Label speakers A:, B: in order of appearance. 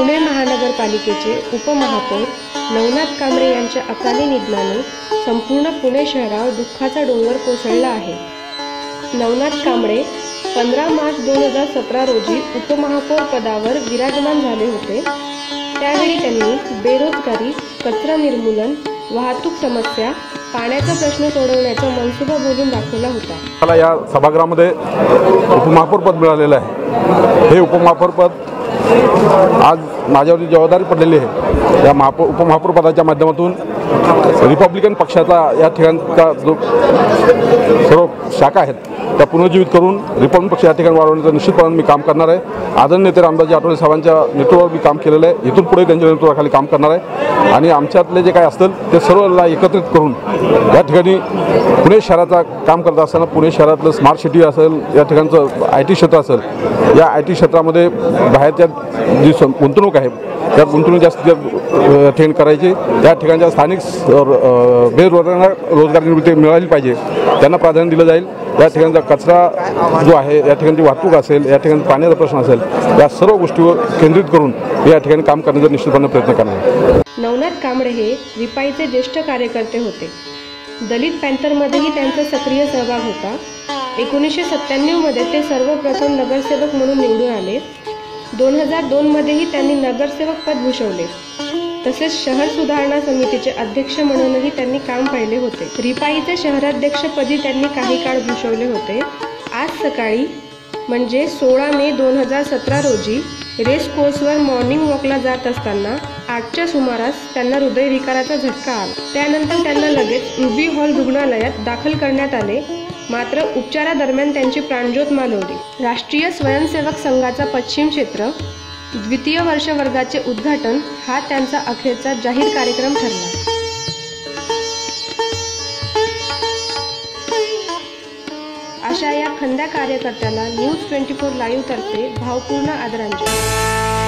A: पुणे महानगरपालिकेचे उपमहापौर नवनाथ कांबळे यांच्या अकाली निधनाने संपूर्ण पुणे शहरावर दुःखाचा डोंगर कोसळला आहे. नवनाथ कांबळे पंधरा मार्च दोन हजार सतरा रोजी उपमहापौर पदावर विराजमान झाले होते. त्यावेळी त्यांनी बेरोजगारी कचरा निर्मूलन वाहतूक समस्या पाण्याचा प्रश्न सोडवण्याचा मनसुबा बोलून दाखवला होता.
B: मला या सभागृहामध्ये उपमहापौर पद मिळालेलं आहे. हे उपमहापौर पद आज माझ्यावरती जबाबदारी पडलेली आहे. या महापौर उपमहापौरपदाच्या माध्यमातून रिपब्लिकन पक्षाचा या ठिकाणचा जो सर्व शाखा आहेत त्या पुनर्जीवित करून रिपब्लिक पक्ष या ठिकाणी वाढवण्याचं निश्चितपणे मी काम करणार आहे. आदरणीय नेते रामदासजी आठवले साहेबांच्या नेतृत्वावर मी काम केलेलं आहे. इथून पुढे त्यांच्या नेतृत्वाखाली काम करणार आहे. आणि आमच्यातले जे काय असतील ते सर्वला एकत्रित करून या ठिकाणी पुणे शहराचा काम करत असताना पुणे शहरातलं स्मार्ट सिटी असेल या ठिकाणचं आय टी क्षेत्र असेल या आय टी क्षेत्रामध्ये बाहेरच्या जी सं- गुंतवणूक आहे त्या गुंतवणूक जास्त ठेण करायची त्या ठिकाणच्या स्थानिक बेरोजगारांना रोजगार निर्मिती मिळाली पाहिजे. त्यांना प्राधान्य दिलं जाईल. या ठिकाणचा कचरा जो आहे या ठिकाणची वाहतूक असेल या ठिकाणी पाण्याचा प्रश्न असेल या सर्व गोष्टीवर केंद्रित करून या ठिकाणी काम करण्याचा निश्चितपणे प्रयत्न करणार
A: नवनाथ कांबळे हे रिपाईचे ज्येष्ठ कार्यकर्ते होते. दलित पॅन्थरमध्येही त्यांचा सक्रिय सहभाग होता. एकोणीसशे सत्त्याण्णवमध्ये ते सर्वप्रथम नगरसेवक म्हणून निवडून आले. दोन हजार दोनमध्येही त्यांनी नगरसेवक पद भूषवले. तसेच शहर सुधारणा समितीचे अध्यक्ष म्हणूनही त्यांनी काम पाहिले होते. रिपाईचे शहराध्यक्षपदी त्यांनी काही काळ भूषवले होते. आज सकाळी म्हणजे सोळा मे दोन हजार सतरा रोजी रेस कोर्सवर मॉर्निंग वॉकला जात असताना आठच्या सुमारास त्यांना हृदयविकाराचा झटका आला. त्यानंतर त्यांना लगेच रुबी हॉल रुग्णालयात दाखल करण्यात आले. मात्र उपचारादरम्यान त्यांची प्राणज्योत मालवली. राष्ट्रीय स्वयंसेवक संघाचा पश्चिम क्षेत्र द्वितीय वर्ष वर्गाचे उद्घाटन हा त्यांचा अखेरचा जाहीर कार्यक्रम ठरला. अशा या खंद्या कार्यकर्त्याला न्यूज ट्वेंटी फोर लाईव्ह तर्फे भावपूर्ण आदरांजली.